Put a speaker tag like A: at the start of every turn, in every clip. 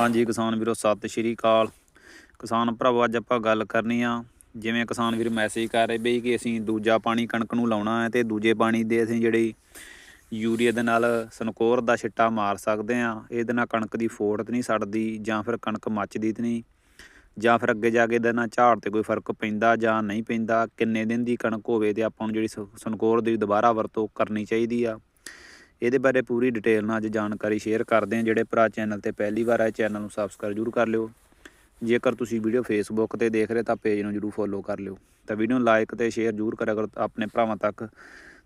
A: ਹਾਂਜੀ, ਕਿਸਾਨ ਵੀਰੋ, ਸਤਿ ਸ਼੍ਰੀ ਅਕਾਲ। ਕਿਸਾਨ ਭਰਾਵੋ, ਅੱਜ ਆਪਾਂ ਗੱਲ ਕਰਨੀ ਆ, ਜਿਵੇਂ ਕਿਸਾਨ ਵੀਰ ਮੈਸੇਜ ਕਰ ਰਹੇ ਬਈ ਕਿ ਅਸੀਂ ਦੂਜਾ ਪਾਣੀ ਕਣਕ ਨੂੰ ਲਾਉਣਾ ਹੈ ਤੇ ਦੂਜੇ ਪਾਣੀ ਦੇ ਅਸੀਂ ਜਿਹੜੀ ਯੂਰੀਆ ਦੇ ਨਾਲ ਸਨਕੋਰ ਦਾ ਛਿੱਟਾ ਮਾਰ ਸਕਦੇ ਆ। ਇਹਦੇ ਨਾਲ ਕਣਕ ਦੀ ਫੋੜ ਤੇ ਨਹੀਂ ਸੜਦੀ ਜਾਂ ਫਿਰ ਕਣਕ ਮੱਚਦੀ ਤੇ ਨਹੀਂ, ਜਾਂ ਫਿਰ ਅੱਗੇ ਜਾ ਕੇ ਇਹਦੇ ਨਾਲ ਝਾੜ ਤੇ ਕੋਈ ਫ਼ਰਕ ਪੈਂਦਾ ਜਾਂ ਨਹੀਂ ਪੈਂਦਾ, ਕਿੰਨੇ ਦਿਨ ਦੀ ਕਣਕ ਹੋਵੇ ਤੇ ਆਪਾਂ ਨੂੰ ਜਿਹੜੀ ਸ- ਸਨਕੋਰ ਦੀ ਦੁਬਾਰਾ ਵਰਤੋਂ ਕਰਨੀ ਚਾਹੀਦੀ ਆ। ਇਹਦੇ ਬਾਰੇ ਪੂਰੀ ਡਿਟੇਲ ਨਾਲ ਅੱਜ ਜਾਣਕਾਰੀ ਸ਼ੇਅਰ ਕਰਦੇ ਹਾਂ। ਜਿਹੜੇ ਭਰਾ ਚੈਨਲ ਤੇ ਪਹਿਲੀ ਵਾਰ ਆਏ ਚੈਨਲ ਨੂੰ ਸਬਸਕ੍ਰਾਈਬ ਜ਼ਰੂਰ ਕਰ ਲਿਓ। ਜੇਕਰ ਤੁਸੀਂ ਵੀਡੀਓ ਫੇਸਬੁੱਕ ਤੇ ਦੇਖ ਰਹੇ ਤਾਂ ਪੇਜ ਨੂੰ ਜ਼ਰੂਰ ਫੋਲੋ ਕਰ ਲਿਓ। ਤਾਂ ਵੀਡੀਓ ਨੂੰ ਲਾਈਕ ਤੇ ਸ਼ੇਅਰ ਜ਼ਰੂਰ ਕਰਿਆ ਕਰੋ ਆਪਣੇ ਭਰਾਵਾਂ ਤੱਕ,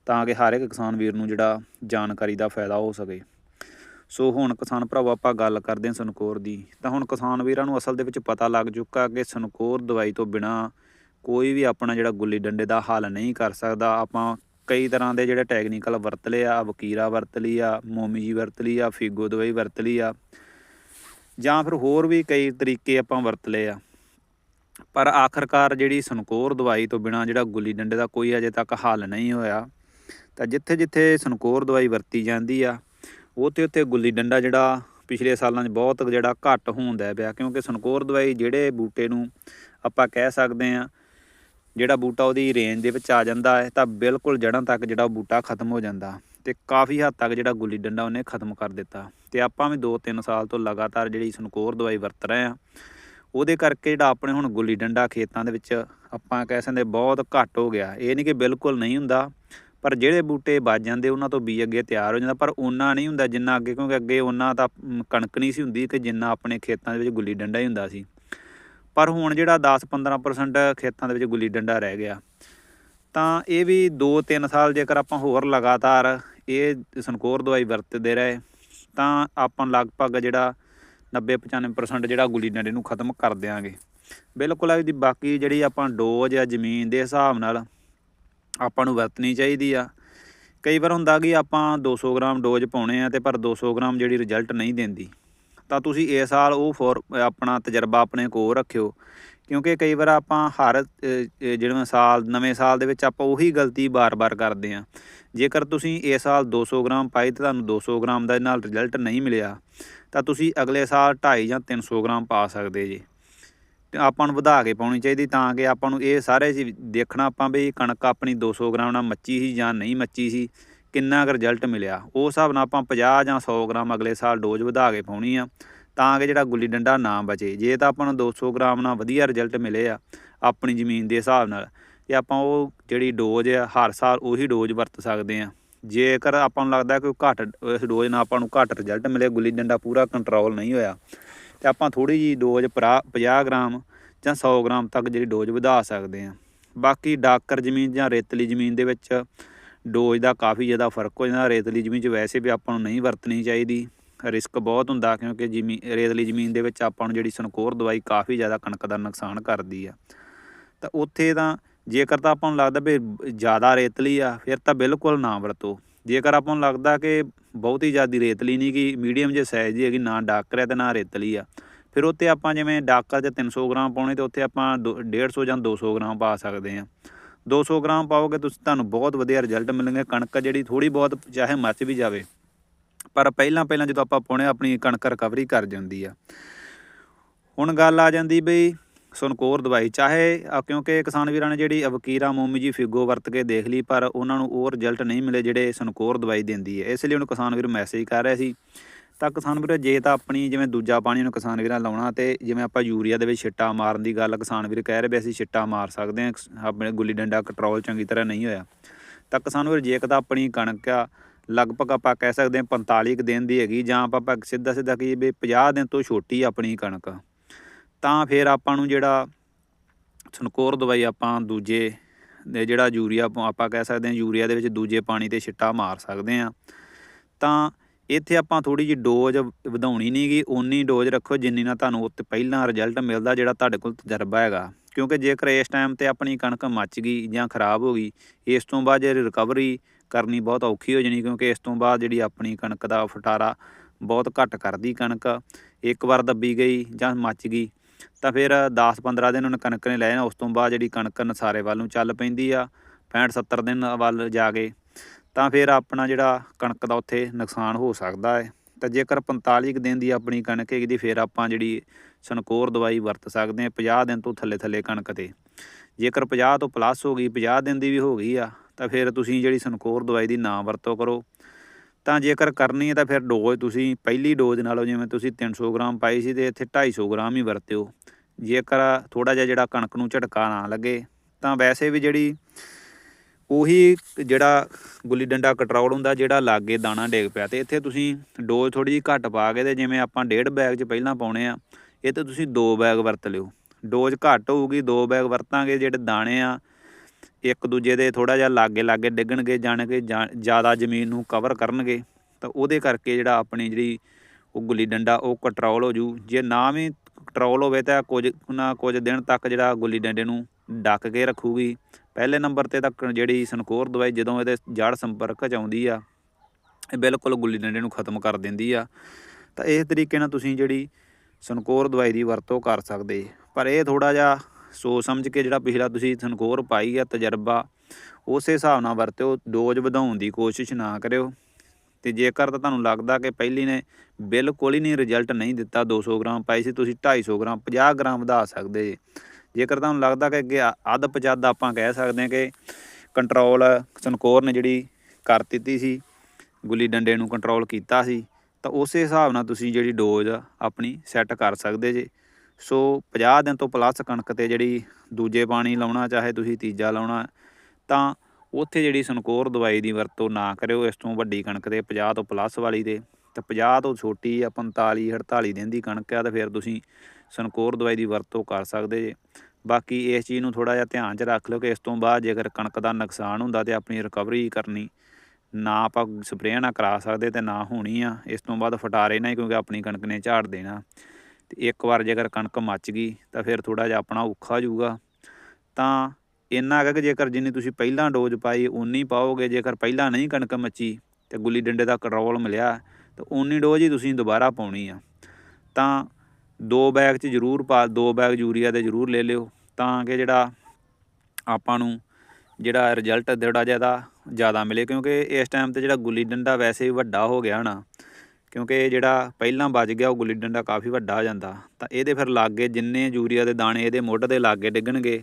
A: ਤਾਂ ਕਿ ਹਰ ਇੱਕ ਕਿਸਾਨ ਵੀਰ ਨੂੰ ਜਿਹੜਾ ਜਾਣਕਾਰੀ ਦਾ ਫਾਇਦਾ ਹੋ ਸਕੇ। ਸੋ ਹੁਣ ਕਿਸਾਨ ਭਰਾਵੋ, ਆਪਾਂ ਗੱਲ ਕਰਦੇ ਹਾਂ ਸਨਕੋਰ ਦੀ। ਤਾਂ ਹੁਣ ਕਿਸਾਨ ਵੀਰਾਂ ਨੂੰ ਅਸਲ ਦੇ ਵਿੱਚ ਪਤਾ ਲੱਗ ਚੁੱਕਾ ਕਿ ਸਨਕੋਰ ਦਵਾਈ ਤੋਂ ਬਿਨਾ ਕੋਈ ਵੀ ਆਪਣਾ ਜਿਹੜਾ ਗੁੱਲੀ ਡੰਡੇ ਦਾ ਹੱਲ ਨਹੀਂ ਕਰ ਸਕਦਾ। ਆਪਾਂ ਕਈ ਤਰ੍ਹਾਂ ਦੇ ਜਿਹੜੇ ਟੈਕਨੀਕਲ ਵਰਤ ਲਏ ਆ, ਵਕੀਰਾ ਵਰਤ ਲਈ ਆ ਮੋਮੀ ਜੀ ਵਰਤ ਲਈ ਆ, ਫੀਗੋ ਦਵਾਈ ਵਰਤ ਲਈ ਆ, ਜਾਂ ਫਿਰ ਹੋਰ ਵੀ ਕਈ ਤਰੀਕੇ ਆਪਾਂ ਵਰਤ ਲਏ ਆ। ਪਰ ਆਖਰਕਾਰ ਜਿਹੜੀ ਸਨਕੋਰ ਦਵਾਈ ਤੋਂ ਬਿਨਾ ਜਿਹੜਾ ਗੁੱਲੀ ਡੰਡੇ ਦਾ ਕੋਈ ਅਜੇ ਤੱਕ ਹੱਲ ਨਹੀਂ ਹੋਇਆ, ਤਾਂ ਜਿੱਥੇ ਜਿੱਥੇ ਸਨਕੋਰ ਦਵਾਈ ਵਰਤੀ ਜਾਂਦੀ ਆ ਉੱਥੇ ਉੱਥੇ ਗੁੱਲੀ ਡੰਡਾ ਜਿਹੜਾ ਪਿਛਲੇ ਸਾਲਾਂ 'ਚ ਬਹੁਤ ਜਿਹੜਾ ਘੱਟ ਹੁੰਦਾ ਪਿਆ, ਕਿਉਂਕਿ ਸਨਕੋਰ ਦਵਾਈ ਜਿਹੜੇ ਬੂਟੇ ਨੂੰ ਆਪਾਂ ਕਹਿ ਸਕਦੇ ਆ ਜਿਹੜਾ ਬੂਟਾ ਉਹਦੀ ਰੇਂਜ ਦੇ ਵਿੱਚ ਆ ਜਾਂਦਾ ਹੈ, ਤਾਂ ਬਿਲਕੁਲ ਜੜ੍ਹਾਂ ਤੱਕ ਜਿਹੜਾ ਉਹ ਬੂਟਾ ਖਤਮ ਹੋ ਜਾਂਦਾ ਤੇ ਕਾਫੀ ਹੱਦ ਤੱਕ ਜਿਹੜਾ ਗੁੱਲੀ ਡੰਡਾ ਉਹਨੇ ਖਤਮ ਕਰ ਦਿੱਤਾ। ਤੇ ਆਪਾਂ ਵੀ 2-3 ਸਾਲ ਤੋਂ ਲਗਾਤਾਰ ਜਿਹੜੀ ਸਨਕੋਰ ਦਵਾਈ ਵਰਤ ਰਹੇ ਆ ਉਹਦੇ ਕਰਕੇ ਜਿਹੜਾ ਆਪਣੇ ਹੁਣ ਗੁੱਲੀ ਡੰਡਾ ਖੇਤਾਂ ਦੇ ਵਿੱਚ ਆਪਾਂ ਕਹਿ ਸਕਦੇ ਬਹੁਤ ਘੱਟ ਹੋ ਗਿਆ। ਇਹ ਨਹੀਂ ਕਿ ਬਿਲਕੁਲ ਨਹੀਂ ਹੁੰਦਾ, ਪਰ ਜਿਹੜੇ ਬੂਟੇ ਵੱਜ ਜਾਂਦੇ ਉਹਨਾਂ ਤੋਂ ਬੀ ਅੱਗੇ ਤਿਆਰ ਹੋ ਜਾਂਦਾ, ਪਰ ਉਹਨਾਂ ਨਹੀਂ ਹੁੰਦਾ ਜਿੰਨਾ ਅੱਗੇ, ਕਿਉਂਕਿ ਅੱਗੇ ਉਹਨਾਂ ਤਾਂ ਕਣਕ ਨਹੀਂ ਸੀ ਹੁੰਦੀ ਕਿ ਜਿੰਨਾ ਆਪਣੇ ਖੇਤਾਂ ਦੇ ਵਿੱਚ ਗੁੱਲੀ ਡੰਡਾ ਹੀ ਹੁੰਦਾ ਸੀ। ਪਰ ਹੁਣ ਜਿਹੜਾ 10-15% ਖੇਤਾਂ ਦੇ ਵਿੱਚ ਗੁੱਲੀ ਡੰਡਾ ਰਹਿ ਗਿਆ, ਤਾਂ ਇਹ ਵੀ 2-3 ਸਾਲ ਜੇਕਰ ਆਪਾਂ ਹੋਰ ਲਗਾਤਾਰ ਇਹ ਸਨਕੋਰ ਦਵਾਈ ਵਰਤਦੇ ਰਹੇ, ਤਾਂ ਆਪਾਂ ਲਗਭਗ ਜਿਹੜਾ 90-95% ਜਿਹੜਾ ਗੁੱਲੀ ਡੰਡੇ ਨੂੰ ਖਤਮ ਕਰ ਦਿਆਂਗੇ। ਬਿਲਕੁਲ ਇਹਦੀ ਬਾਕੀ ਜਿਹੜੀ ਆਪਾਂ ਡੋਜ਼ ਆ ਜ਼ਮੀਨ ਦੇ ਹਿਸਾਬ ਨਾਲ ਆਪਾਂ ਨੂੰ ਵਰਤਣੀ ਚਾਹੀਦੀ ਆ। ਕਈ ਵਾਰ ਹੁੰਦਾ ਕਿ ਆਪਾਂ 200 ਗ੍ਰਾਮ ਡੋਜ਼ ਪਾਉਣੇ ਆ ਤੇ ਪਰ 200 ਗ੍ਰਾਮ ਜਿਹੜੀ ਰਿਜ਼ਲਟ ਨਹੀਂ ਦਿੰਦੀ। ਤਾਂ ਤੁਸੀਂ ਇਸ ਸਾਲ ਉਹ ਫੋਰ ਆਪਣਾ ਤਜਰਬਾ ਆਪਣੇ ਕੋਲ ਰੱਖਿਓ। ਕਿਉਂਕਿ ਕਈ ਵਾਰ ਆਪਾਂ ਹਰ ਅ, ਜਿਹੜਾ ਸਾਲ ਨਵੇਂ ਸਾਲ ਦੇ ਵਿੱਚ ਆਪਾਂ ਉਹੀ ਗਲਤੀ ਬਾਰ-ਬਾਰ ਕਰਦੇ ਆ ਜੇਕਰ ਤੁਸੀਂ ਇਸ ਸਾਲ 200 ਗ੍ਰਾਮ ਪਾਈ ਤੇ ਤੁਹਾਨੂੰ 200 ਗ੍ਰਾਮ ਦਾ ਨਾਲ ਰਿਜ਼ਲਟ ਨਹੀਂ ਮਿਲਿਆ ਤਾਂ ਤੁਸੀਂ ਅਗਲੇ ਸਾਲ 250 ਜਾਂ 300 ਗ੍ਰਾਮ ਪਾ ਸਕਦੇ ਜੀ। ਤੇ ਆਪਾਂ ਨੂੰ ਵਧਾ ਕੇ ਪਾਉਣੀ ਚਾਹੀਦੀ ਤਾਂ ਕਿ ਆਪਾਂ ਨੂੰ ਇਹ ਸਾਰੇ ਚੀਜ਼ ਦੇਖਣਾ ਆਪਾਂ ਵੀ ਕਣਕ ਆਪਣੀ 200 ਗ੍ਰਾਮ ਨਾਲ ਮੱਚੀ ਸੀ ਜਾਂ ਨਹੀਂ ਮੱਚੀ ਸੀ। ਕਿੰਨਾ ਕੁ ਰਿਜ਼ਲਟ ਮਿਲਿਆ। ਉਸ ਹਿਸਾਬ ਨਾਲ ਆਪਾਂ 50 ਜਾਂ 100 ਗ੍ਰਾਮ ਅਗਲੇ ਸਾਲ ਡੋਜ਼ ਵਧਾ ਕੇ ਪਾਉਣੀ ਆ, ਤਾਂ ਕਿ ਜਿਹੜਾ ਗੁੱਲੀ ਡੰਡਾ ਨਾ ਬਚੇ। ਜੇ ਤਾਂ ਆਪਾਂ ਨੂੰ 200 ਗ੍ਰਾਮ ਨਾਲ ਵਧੀਆ ਰਿਜ਼ਲਟ ਮਿਲੇ ਆ, ਆਪਣੀ ਜ਼ਮੀਨ ਦੇ ਹਿਸਾਬ ਨਾਲ, ਤੇ ਆਪਾਂ ਉਹ ਜਿਹੜੀ ਡੋਜ਼ ਆ, ਹਰ ਸਾਲ ਉਹੀ ਡੋਜ਼ ਵਰਤ ਸਕਦੇ ਆ। ਜੇਕਰ ਆਪਾਂ ਨੂੰ ਲੱਗਦਾ ਕਿ ਘੱਟ, ਇਸ ਡੋਜ਼ ਨਾਲ ਆਪਾਂ ਨੂੰ ਘੱਟ ਰਿਜ਼ਲਟ ਮਿਲੇ, ਗੁੱਲੀ ਡੰਡਾ ਪੂਰਾ ਕੰਟਰੋਲ ਨਹੀਂ ਹੋਇਆ, ਤੇ ਆਪਾਂ ਥੋੜੀ ਜੀ ਡੋਜ਼ ਭਰਾ 50 ਗ੍ਰਾਮ ਜਾਂ 100 ਗ੍ਰਾਮ ਤੱਕ ਜਿਹੜੀ ਡੋਜ਼ ਵਧਾ ਸਕਦੇ ਆ। ਬਾਕੀ ਡਾਕਰ ਜ਼ਮੀਨ ਜਾਂ ਰੇਤਲੀ ਜ਼ਮੀਨ ਦੇ ਵਿੱਚ ਡੋਜ਼ ਦਾ ਕਾਫੀ ਜ਼ਿਆਦਾ ਫ਼ਰਕ ਹੋ ਜਾਂਦਾ, ਰੇਤਲੀ ਜ਼ਮੀਨ 'ਚ ਵੈਸੇ ਵੀ ਆਪਾਂ ਨੂੰ ਨਹੀਂ ਵਰਤਣੀ ਚਾਹੀਦੀ। ਰਿਸਕ ਬਹੁਤ ਹੁੰਦਾ ਕਿਉਂਕਿ ਜ਼ਮੀਨ ਰੇਤਲੀ ਜ਼ਮੀਨ ਦੇ ਵਿੱਚ ਆਪਾਂ ਨੂੰ ਜਿਹੜੀ ਸਨਕੋਰ ਦਵਾਈ ਕਾਫੀ ਜ਼ਿਆਦਾ ਕਣਕ ਦਾ ਨੁਕਸਾਨ ਕਰਦੀ ਆ। ਤਾਂ ਉੱਥੇ ਤਾਂ ਜੇਕਰ ਤਾਂ ਆਪਾਂ ਨੂੰ ਲੱਗਦਾ ਵੀ ਜ਼ਿਆਦਾ ਰੇਤਲੀ ਆ, ਫਿਰ ਤਾਂ ਬਿਲਕੁਲ ਨਾ ਵਰਤੋ। ਜੇਕਰ ਆਪਾਂ ਨੂੰ ਲੱਗਦਾ ਕਿ ਬਹੁਤੀ ਜ਼ਿਆਦਾ ਰੇਤਲੀ ਨਹੀਂ ਕਿ ਮੀਡੀਅਮ ਜੇ ਸਾਈਜ਼ ਦੀ ਹੈਗੀ, ਨਾ ਡਾਕਰ ਹੈ ਤੇ ਨਾ ਰੇਤਲੀ ਆ, ਫਿਰ ਉੱਤੇ ਆਪਾਂ ਜਿਵੇਂ ਡਾਕਰ 'ਚ 300 ਗ੍ਰਾਮ ਪਾਉਣੇ ਤੇ ਉੱਥੇ ਆਪਾਂ ਦੋ- 150 ਜਾਂ 200 ਗ੍ਰਾਮ ਪਾ ਸਕਦੇ ਆ। 200 ਗ੍ਰਾਮ ਪਾਓਗੇ, ਤੁਸੀਂ ਤੁਹਾਨੂੰ ਬਹੁਤ ਵਧੀਆ ਰਿਜ਼ਲਟ ਮਿਲਣਗੇ। ਕਣਕ ਜਿਹੜੀ ਥੋੜੀ ਬਹੁਤ ਚਾਹੇ ਮੱਚ ਵੀ ਜਾਵੇ, ਪਰ ਪਹਿਲਾਂ ਪਹਿਲਾਂ ਜਦੋਂ ਆਪਾਂ ਪਾਉਣੇ ਆਪਣੀ ਕਣਕ ਰਿਕਵਰੀ ਕਰ ਜਾਂਦੀ ਆ। ਹੁਣ ਗੱਲ ਆ ਜਾਂਦੀ ਬਈ ਸਨਕੋਰ ਦਵਾਈ, ਚਾਹੇ ਕਿਉਂਕਿ ਕਿਸਾਨ ਵੀਰਾਂ ਨੇ ਜਿਹੜੀ ਅਵਕੀਰਾ ਮੋਮੀ ਜੀ ਫਿਗੋ ਵਰਤ ਕੇ ਦੇਖ ਲਈ, ਪਰ ਉਹਨਾਂ ਨੂੰ ਉਹ ਰਿਜ਼ਲਟ ਨਹੀਂ ਮਿਲੇ ਜਿਹੜੇ ਸਨਕੋਰ ਦਵਾਈ ਦਿੰਦੀ ਹੈ। ਇਸ ਲਈ ਹੁਣ ਕਿਸਾਨ ਵੀਰ ਮੈਸੇਜ ਕਰ ਰਿਹਾ ਸੀ। ਤਾਂ ਕਿਸਾਨ ਵੀਰ, ਜੇ ਤਾਂ ਆਪਣੀ ਜਿਵੇਂ ਦੂਜਾ ਪਾਣੀ ਨੂੰ ਕਿਸਾਨ ਵੀਰਾਂ ਲਾਉਣਾ ਤੇ ਜਿਵੇਂ ਆਪਾਂ ਯੂਰੀਆ ਦੇ ਵਿੱਚ ਛਿੱਟਾ ਮਾਰਨ ਦੀ ਗੱਲ ਕਿਸਾਨ ਵੀਰ ਕਹਿ ਰਹੇ ਵੀ ਅਸੀਂ ਛਿੱਟਾ ਮਾਰ ਸਕਦੇ ਹਾਂ ਆਪਣੇ ਗੁੱਲੀ ਡੰਡਾ ਕੰਟਰੋਲ ਚੰਗੀ ਤਰ੍ਹਾਂ ਨਹੀਂ ਹੋਇਆ। ਤਾਂ ਕਿਸਾਨ ਵੀਰ, ਜੇ ਤਾਂ ਆਪਣੀ ਕਣਕ ਆ, ਲਗਭਗ ਆਪਾਂ ਕਹਿ ਸਕਦੇ ਹਾਂ 45 ਕੁ ਦਿਨ ਦੀ ਹੈਗੀ, ਜਾਂ ਆਪਾਂ ਆਪਾਂ ਸਿੱਧਾ ਸਿੱਧਾ ਕਹੀਏ ਵੀ 50 ਦਿਨ ਤੋਂ ਛੋਟੀ ਆਪਣੀ ਕਣਕ। ਤਾਂ ਫਿਰ ਆਪਾਂ ਨੂੰ ਜਿਹੜਾ ਸਨਕੋਰ ਦਵਾਈ ਆਪਾਂ ਦੂਜੇ ਦੇ ਜਿਹੜਾ ਯੂਰੀਆ ਆਪਾਂ- ਆਪਾਂ ਕਹਿ ਸਕਦੇ ਹਾਂ ਯੂਰੀਆ ਦੇ ਵਿੱਚ ਦੂਜੇ ਪਾਣੀ ਤੇ ਛਿੱਟਾ ਮਾਰ ਸਕਦੇ ਹਾਂ। ਤਾਂ ਇੱਥੇ ਆਪਾਂ ਥੋੜੀ ਜਿਹੀ ਡੋਜ਼ ਵਧਾਉਣੀ ਨਹੀਂ ਗੀ, ਓਨੀ ਡੋਜ਼ ਰੱਖੋ ਜਿੰਨੀ ਨਾਲ ਤੁਹਾਨੂੰ ਉੱਤੇ ਪਹਿਲਾਂ ਰਿਜ਼ਲਟ ਮਿਲਦਾ ਜਿਹੜਾ ਤੁਹਾਡੇ ਕੋਲ ਤਜਰਬਾ ਹੈਗਾ। ਕਿਉਂਕਿ ਜੇਕਰ ਇਸ ਟਾਈਮ ਤੇ ਆਪਣੀ ਕਣਕ ਮੱਚ ਗਈ ਜਾਂ ਖਰਾਬ ਹੋ ਗਈ, ਇਸ ਤੋਂ ਬਾਅਦ ਜਿਹੜੀ ਰਿਕਵਰੀ ਕਰਨੀ ਬਹੁਤ ਔਖੀ ਹੋ ਜਾਣੀ ਕਿਉਂਕਿ ਇਸ ਤੋਂ ਬਾਅਦ ਜਿਹੜੀ ਆਪਣੀ ਕਣਕ ਦਾ ਫਟਾਰਾ ਬਹੁਤ ਘੱਟ ਕਰਦੀ ਕਣਕ, ਇੱਕ ਵਾਰ ਦੱਬੀ ਗਈ ਜਾਂ ਮੱਚ ਗਈ, ਤਾਂ ਫਿਰ 10-15 ਦਿਨ ਉਹਨੇ ਕਣਕ ਨੇ ਲੈ ਜਾਣਾ, ਉਸ ਤੋਂ ਬਾਅਦ ਜਿਹੜੀ ਕਣਕ ਨਸਾਰੇ ਵੱਲ ਨੂੰ ਚੱਲ ਪੈਂਦੀ ਆ 65-70 ਦਿਨ ਵੱਲ ਜਾ ਕੇ ਤਾਂ ਫਿਰ ਆਪਣਾ ਜਿਹੜਾ ਕਣਕ ਦਾ ਉੱਥੇ ਨੁਕਸਾਨ ਹੋ ਸਕਦਾ ਹੈ। ਤਾਂ ਜੇਕਰ 45 ਕੁ ਦਿਨ ਦੀ ਆਪਣੀ ਕਣਕ ਹੈਗੀ ਦੀ, ਫਿਰ ਆਪਾਂ ਜਿਹੜੀ ਸਨਕੋਰ ਦਵਾਈ ਵਰਤ ਸਕਦੇ ਹਾਂ 50 ਦਿਨ ਤੋਂ ਥੱਲੇ ਥੱਲੇ ਕਣਕ ਤੇ। ਜੇਕਰ 50 ਤੋਂ ਪਲੱਸ ਹੋ ਗਈ 50 ਦਿਨ ਦੀ ਵੀ ਹੋ ਗਈ ਆ, ਤਾਂ ਫਿਰ ਤੁਸੀਂ ਜਿਹੜੀ ਸਨਕੋਰ ਦਵਾਈ ਦੀ ਨਾ ਵਰਤੋਂ ਕਰੋ। ਤਾਂ ਜੇਕਰ ਕਰਨੀ ਹੈ ਤਾਂ ਫਿਰ ਡੋਜ਼ ਤੁਸੀਂ ਪਹਿਲੀ ਡੋਜ਼ ਨਾਲੋਂ ਜਿਵੇਂ ਤੁਸੀਂ 300 ਗ੍ਰਾਮ ਪਾਈ ਸੀ ਤੇ ਇੱਥੇ 250 ਗ੍ਰਾਮ ਹੀ ਵਰਤਿਓ। ਜੇਕਰ ਥੋੜਾ ਜਿਹਾ ਜਿਹੜਾ ਕਣਕ ਨੂੰ ਝਟਕਾ ਨਾ ਲੱਗੇ, ਤਾਂ ਵੈਸੇ ਵੀ ਜਿਹੜੀ ਉਹੀ ਜਿਹੜਾ ਗੁੱਲੀ ਡੰਡਾ ਕੰਟਰੋਲ ਹੁੰਦਾ, ਜਿਹੜਾ ਲਾਗੇ ਦਾਣਾ ਡੇਗ ਪਿਆ ਤੇ ਇੱਥੇ ਤੁਸੀਂ ਡੋਜ਼ ਥੋੜੀ ਜਿਹੀ ਘੱਟ ਪਾ ਕੇ ਤੇ ਜਿਵੇਂ ਆਪਾਂ ਡੇਢ ਬੈਗ 'ਚ ਪਹਿਲਾਂ ਪਾਉਣੇ ਆ, ਇਹ ਤੇ ਤੁਸੀਂ ਦੋ ਬੈਗ ਵਰਤ ਲਿਓ। ਡੋਜ਼ ਘੱਟ ਹੋਊਗੀ, ਦੋ ਬੈਗ ਵਰਤਾਂਗੇ, ਜਿਹੜੇ ਦਾਣੇ ਆ, ਇੱਕ ਦੂਜੇ ਦੇ ਥੋੜਾ ਜਿਹਾ ਲਾਗੇ ਲਾਗੇ ਡਿੱਗਣਗੇ, ਜਾਣਗੇ ਜ਼ਿਆਦਾ ਜ਼ਮੀਨ ਨੂੰ ਕਵਰ ਕਰਨਗੇ, ਤਾਂ ਉਹਦੇ ਕਰਕੇ ਜਿਹੜਾ ਆਪਣੀ ਜਿਹੜੀ ਉਹ ਗੁੱਲੀ ਡੰਡਾ, ਉਹ ਕੰਟਰੋਲ ਹੋ ਜੂ। ਜੇ ਨਾ ਵੀ ਕੰਟਰੋਲ ਹੋਵੇ ਤਾਂ ਕੁਝ ਨਾ ਕੁਝ ਦਿਨ ਤੱਕ ਜਿਹੜਾ ਗੁੱਲੀ ਡੰਡੇ ਨੂੰ ਡੱਕ ਕੇ ਰੱਖੂਗੀ। ਪਹਿਲੇ ਨੰਬਰ ਤੇ ਤਾਂ ਜਿਹੜੀ ਸਨਕੋਰ ਦਵਾਈ ਜਦੋਂ ਇਹਦੇ ਜੜ ਸੰਪਰਕ 'ਚ ਆਉਂਦੀ ਆ, ਇਹ ਬਿਲਕੁਲ ਗੁੱਲੀ ਡੰਡੇ ਨੂੰ ਖਤਮ ਕਰ ਦਿੰਦੀ ਆ। ਤਾਂ ਇਸ ਤਰੀਕੇ ਨਾਲ ਤੁਸੀਂ ਜਿਹੜੀ ਸਨਕੋਰ ਦਵਾਈ ਦੀ ਵਰਤੋਂ ਕਰ ਸਕਦੇ। ਪਰ ਇਹ ਥੋੜਾ ਜਿਹਾ ਸੋਚ ਸਮਝ ਕੇ ਜਿਹੜਾ ਪਿਛਲਾ ਤੁਸੀਂ ਸਨਕੋਰ ਪਾਈ ਆ, ਤਜਰਬਾ, ਉਸੇ ਹਿਸਾਬ ਨਾਲ ਵਰਤਿਓ, ਡੋਜ਼ ਵਧਾਉਣ ਦੀ ਕੋਸ਼ਿਸ਼ ਨਾ ਕਰਿਓ। ਤੇ ਜੇਕਰ ਤਾਂ ਤੁਹਾਨੂੰ ਲੱਗਦਾ ਕਿ ਪਹਿਲੀ ਨੇ ਬਿਲਕੁਲ ਹੀ ਨਹੀਂ ਰਿਜ਼ਲਟ ਨਹੀਂ ਦਿੱਤਾ 200 ਗ੍ਰਾਮ ਪਾਈ ਸੀ, ਤੁਸੀਂ 250 ਗ੍ਰਾਮ 50 ਗ੍ਰਾਮ ਵਧਾ ਸਕਦੇ। ਜੇ ਜੇਕਰ ਤੁਹਾਨੂੰ ਲੱਗਦਾ ਕਿ ਅੱਗੇ ਅੱਧ ਪਜੱਦ ਆਪਾਂ ਕਹਿ ਸਕਦੇ ਹਾਂ ਕਿ ਕੰਟਰੋਲ ਸਨਕੋਰ ਨੇ ਜਿਹੜੀ ਕਰ ਦਿੱਤੀ ਸੀ, ਗੁੱਲੀ ਡੰਡੇ ਨੂੰ ਕੰਟਰੋਲ ਕੀਤਾ ਸੀ, ਤਾਂ ਉਸੇ ਹਿਸਾਬ ਨਾਲ ਤੁਸੀਂ ਜਿਹੜੀ ਡੋਜ਼ ਆਪਣੀ ਸੈੱਟ ਕਰ ਸਕਦੇ ਜੇ। ਸੋ 50 ਦਿਨ ਤੋਂ ਪਲੱਸ ਕਣਕ ਤੇ ਜਿਹੜੀ ਦੂਜੇ ਪਾਣੀ ਲਾਉਣਾ, ਚਾਹੇ ਤੁਸੀਂ ਤੀਜਾ ਲਾਉਣਾ, ਤਾਂ ਉੱਥੇ ਜਿਹੜੀ ਸਨਕੋਰ ਦਵਾਈ ਦੀ ਵਰਤੋਂ ਨਾ ਕਰਿਓ। ਇਸ ਤੋਂ ਵੱਡੀ ਕਣਕ ਤੇ 50 ਤੋਂ ਪਲੱਸ ਵਾਲੀ ਤੇ ਤੇ 50 ਤੋਂ ਛੋਟੀ ਆ 45 48 ਦਿਨ ਦੀ ਕਣਕ ਆ, ਤਾਂ ਫਿਰ ਤੁਸੀਂ ਸੰਕੋਰ ਦਵਾਈ ਦੀ ਵਰਤੋਂ ਕਰ ਸਕਦੇ ਜੇ। ਬਾਕੀ ਇਸ ਚੀਜ਼ ਨੂੰ ਥੋੜਾ ਜਿਹਾ ਧਿਆਨ 'ਚ ਰੱਖ ਲਿਓ ਕਿ ਇਸ ਤੋਂ ਬਾਅਦ ਜੇਕਰ ਕਣਕ ਦਾ ਨੁਕਸਾਨ ਹੁੰਦਾ ਤੇ ਆਪਣੀ ਰਿਕਵਰੀ ਕਰਨੀ, ਨਾ ਆਪਾਂ ਸਪਰੇਅ ਨਾ ਕਰਾ ਸਕਦੇ ਤੇ ਨਾ ਹੋਣੀ ਆ। ਇਸ ਤੋਂ ਬਾਅਦ ਫਟਾਰੇ ਨਾ ਹੀ ਕਿਉਂਕਿ ਆਪਣੀ ਕਣਕ ਨੇ ਝਾੜ ਦੇਣਾ। ਤੇ ਇੱਕ ਵਾਰ ਜੇਕਰ ਕਣਕ ਮੱਚ ਗਈ ਤਾਂ ਫਿਰ ਥੋੜਾ ਜਿਹਾ ਆਪਣਾ ਔਖਾ ਜਾਊਗਾ। ਤਾਂ ਇੰਨਾ ਹੈਗਾ ਕਿ ਜੇਕਰ ਜਿੰਨੀ ਤੁਸੀਂ ਪਹਿਲਾਂ ਡੋਜ਼ ਪਾਈ ਉਨੀ ਪਾਓਗੇ, ਜੇਕਰ ਪਹਿਲਾਂ ਨਹੀਂ ਕਣਕ ਮੱਚੀ ਤੇ ਗੁੱਲੀ ਡੰਡੇ ਦਾ ਕੰਟਰੋਲ ਮਿਲਿਆ, ਤਾਂ ਉਨੀ ਡੋਜ਼ ਹੀ ਤੁਸੀਂ ਦੁਬਾਰਾ ਪਾਉਣੀ ਆ। ਤਾਂ ਦੋ ਬੈਗ 'ਚ ਜ਼ਰੂਰ ਪਾ, ਦੋ ਬੈਗ ਯੂਰੀਆ ਦੇ ਜ਼ਰੂਰ ਲੈ ਲਿਓ, ਤਾਂ ਕਿ ਜਿਹੜਾ ਆਪਾਂ ਨੂੰ ਜਿਹੜਾ ਰਿਜ਼ਲਟ ਥੋੜਾ ਜ਼ਿਆਦਾ ਜ਼ਿਆਦਾ ਮਿਲੇ, ਕਿਉਂਕਿ ਇਸ ਟਾਈਮ ਤੇ ਜਿਹੜਾ ਗੁੱਲੀ ਡੰਡਾ ਵੈਸੇ ਹੀ ਵੱਡਾ ਹੋ ਗਿਆ ਨਾ, ਕਿਉਂਕਿ ਜਿਹੜਾ ਪਹਿਲਾਂ ਵੱਜ ਗਿਆ, ਉਹ ਗੁੱਲੀ ਡੰਡਾ ਕਾਫੀ ਵੱਡਾ ਹੋ ਜਾਂਦਾ, ਤਾਂ ਇਹਦੇ ਫਿਰ ਲਾਗੇ ਜਿੰਨੇ ਯੂਰੀਆ ਦੇ ਦਾਣੇ ਇਹਦੇ ਮੁੱਢ ਦੇ ਲਾਗੇ ਡਿੱਗਣਗੇ,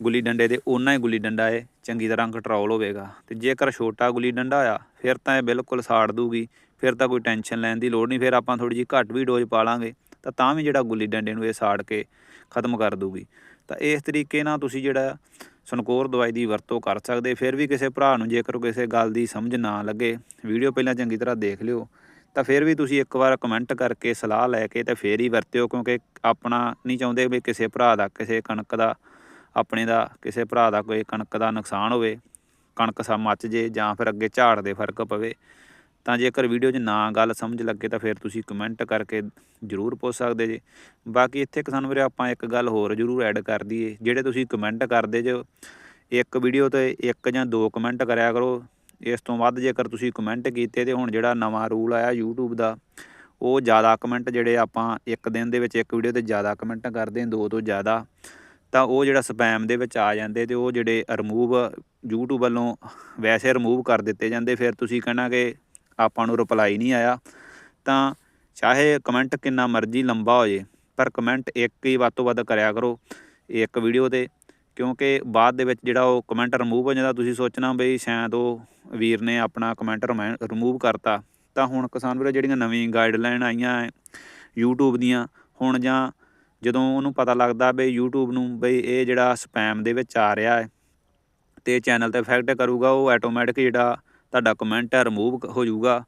A: ਗੁੱਲੀ ਡੰਡੇ ਦੇ ਓਨਾ ਹੀ ਗੁੱਲੀ ਡੰਡਾ ਇਹ ਚੰਗੀ ਤਰ੍ਹਾਂ ਕੰਟਰੋਲ ਹੋਵੇਗਾ, ਤੇ ਜੇਕਰ ਛੋਟਾ ਗੁੱਲੀ ਡੰਡਾ ਆ, ਫਿਰ ਤਾਂ ਇਹ ਬਿਲਕੁਲ ਸਾੜ ਦੂਗੀ, ਫਿਰ ਤਾਂ ਕੋਈ ਟੈਨਸ਼ਨ ਲੈਣ ਦੀ ਲੋੜ ਨਹੀਂ, ਫਿਰ ਆਪਾਂ ਥੋੜੀ ਜਿਹੀ ਘੱਟ ਵੀ ਡੋਜ਼ ਪਾ ਲਾਂਗੇ ਤਾਂ ਤਾਂ ਵੀ ਜਿਹੜਾ ਗੁੱਲੀ ਡੰਡੇ ਨੂੰ ਇਹ ਸਾੜ ਕੇ ਖਤਮ ਕਰ ਦੂਗੀ। ਤਾਂ ਇਸ ਤਰੀਕੇ ਨਾਲ ਤੁਸੀਂ ਜਿਹੜਾ ਸਨਕੋਰ ਦਵਾਈ ਦੀ ਵਰਤੋਂ ਕਰ ਸਕਦੇ, ਫਿਰ ਵੀ ਕਿਸੇ ਭਰਾ ਨੂੰ ਜੇਕਰ ਕਿਸੇ ਗੱਲ ਦੀ ਸਮਝ ਨਾ ਲੱਗੇ, ਵੀਡੀਓ ਪਹਿਲਾਂ ਚੰਗੀ ਤਰ੍ਹਾਂ ਦੇਖ ਲਿਓ। ਤਾਂ ਫਿਰ ਵੀ ਤੁਸੀਂ ਇੱਕ ਵਾਰ ਕਮੈਂਟ ਕਰਕੇ ਸਲਾਹ ਲੈ ਕੇ ਤਾਂ ਫੇਰ ਹੀ ਵਰਤਿਓ, ਕਿਉਂਕਿ ਆਪਣਾ ਨਹੀਂ ਚਾਹੁੰਦੇ ਵੀ ਕਿਸੇ ਭਰਾ ਦਾ, ਕਿਸੇ ਕਣਕ ਦਾ, ਆਪਣੇ ਦਾ, ਕਿਸੇ ਭਰਾ ਦਾ ਕੋਈ ਕਣਕ ਦਾ ਨੁਕਸਾਨ ਹੋਵੇ, ਕਣਕ ਸਾ ਮੱਚ ਜੇ ਜਾਂ ਫਿਰ ਅੱਗੇ ਝਾੜ ਦੇ ਫ਼ਰਕ ਪਵੇ। ਤਾਂ ਜੇਕਰ ਵੀਡੀਓ 'ਚ ਨਾ ਗੱਲ ਸਮਝ ਲੱਗੇ ਤਾਂ ਫਿਰ ਤੁਸੀਂ ਕਮੈਂਟ ਕਰਕੇ ਜਰੂਰ ਪੁੱਛ ਸਕਦੇ ਜੇ। ਬਾਕੀ ਇੱਥੇ ਕਿਸਾਨ ਵੀਰੇ ਆਪਾਂ ਇੱਕ ਗੱਲ ਹੋਰ ਜਰੂਰ ਐਡ ਕਰ ਦਈਏ, ਜਿਹੜੇ ਤੁਸੀਂ ਕਮੈਂਟ ਕਰਦੇ ਜੋ, ਇੱਕ ਵੀਡੀਓ ਤੇ ਇੱਕ ਜਾਂ ਦੋ ਕਮੈਂਟ ਕਰਿਆ ਕਰੋ। ਇਸ ਤੋਂ ਵੱਧ ਜੇਕਰ ਤੁਸੀਂ ਕਮੈਂਟ ਕੀਤੇ ਤੇ ਹੁਣ ਜਿਹੜਾ ਨਵਾਂ ਰੂਲ ਆਇਆ YouTube ਦਾ, ਉਹ ਜ਼ਿਆਦਾ ਕਮੈਂਟ ਜਿਹੜੇ ਆਪਾਂ ਇੱਕ ਦਿਨ ਦੇ ਵਿੱਚ ਇੱਕ ਵੀਡੀਓ ਤੇ ਜ਼ਿਆਦਾ ਕਮੈਂਟ ਕਰਦੇ ਹਾਂ, ਦੋ ਤੋਂ ਜ਼ਿਆਦਾ, ਤਾਂ ਉਹ ਜਿਹੜਾ ਸਪੈਮ ਦੇ ਵਿੱਚ ਆ ਜਾਂਦੇ ਤੇ ਉਹ ਜਿਹੜੇ ਰਿਮੂਵ YouTube ਵੱਲੋਂ ਵੈਸੇ ਰਿਮੂਵ ਕਰ ਦਿੱਤੇ ਜਾਂਦੇ, ਫਿਰ ਤੁਸੀਂ ਕਹਿਣਾ ਕਿ ਆਪਾਂ ਨੂੰ ਰਿਪਲਾਈ ਨਹੀਂ ਆਇਆ, ਤਾਂ ਚਾਹੇ ਕਮੈਂਟ ਕਿੰਨਾ ਮਰਜ਼ੀ ਲੰਬਾ ਹੋ ਜੇ, ਪਰ ਕਮੈਂਟ ਇੱਕ ਹੀ ਵੱਧ ਤੋਂ ਵੱਧ ਕਰਿਆ ਕਰੋ, ਇੱਕ ਵੀਡੀਓ ਤੇ, ਕਿਉਂਕਿ ਬਾਅਦ ਦੇ ਵਿੱਚ ਜਿਹੜਾ ਉਹ ਕਮੈਂਟ ਰਿਮੂਵ ਹੋ ਜਾਂਦਾ, ਤੁਸੀਂ ਸੋਚਣਾ ਬਈ ਸ਼ਾਇਦ ਉਹ ਵੀਰ ਨੇ ਆਪਣਾ ਕਮੈਂਟ ਰਿਮੂਵ ਕਰਤਾ, ਤਾਂ ਹੁਣ ਕਿਸਾਨ ਵੀਰੋ ਜਿਹੜੀਆਂ ਨਵੀਂ ਗਾਈਡਲਾਈਨ ਆਈਆਂ YouTube ਦੀਆਂ, ਹੁਣ ਜਾਂ ਜਦੋਂ ਉਹਨੂੰ ਪਤਾ ਲੱਗਦਾ ਬਈ YouTube ਨੂੰ ਬਈ ਇਹ ਜਿਹੜਾ ਸਪੈਮ ਦੇ ਵਿੱਚ ਆ ਰਿਹਾ ਹੈ ਤੇ ਚੈਨਲ ਤੇ ਇਫੈਕਟ ਕਰੂਗਾ, ਉਹ ਆਟੋਮੈਟਿਕ ਜਿਹੜਾ ਤੁਹਾਡਾ ਕਮੈਂਟ ਹੈ ਰਿਮੂਵ ਹੋ ਜਾਊਗਾ।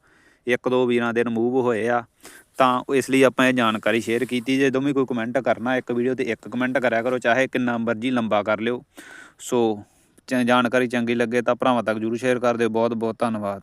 A: ਇੱਕ ਦੋ ਵੀਰਾਂ ਦੇ ਰਿਮੂਵ ਹੋਏ ਆ। ਤਾਂ ਇਸ ਲਈ ਆਪਾਂ ਇਹ ਜਾਣਕਾਰੀ ਸ਼ੇਅਰ ਕੀਤੀ। ਜੇ ਜਦੋਂ ਵੀ ਕੋਈ ਕਮੈਂਟ ਕਰਨਾ, ਇੱਕ ਵੀਡੀਓ ਤੇ ਇੱਕ ਕਮੈਂਟ ਕਰਿਆ ਕਰੋ, ਚਾਹੇ ਕਿੰਨਾ ਮਰਜ਼ੀ ਲੰਬਾ ਕਰ ਲਿਓ। ਸੋ ਜਾਣਕਾਰੀ ਚੰਗੀ ਲੱਗੇ ਤਾਂ ਭਰਾਵਾਂ ਤੱਕ ਜਰੂਰ ਸ਼ੇਅਰ ਕਰ ਦਿਓ। ਬਹੁਤ ਬਹੁਤ ਧੰਨਵਾਦ।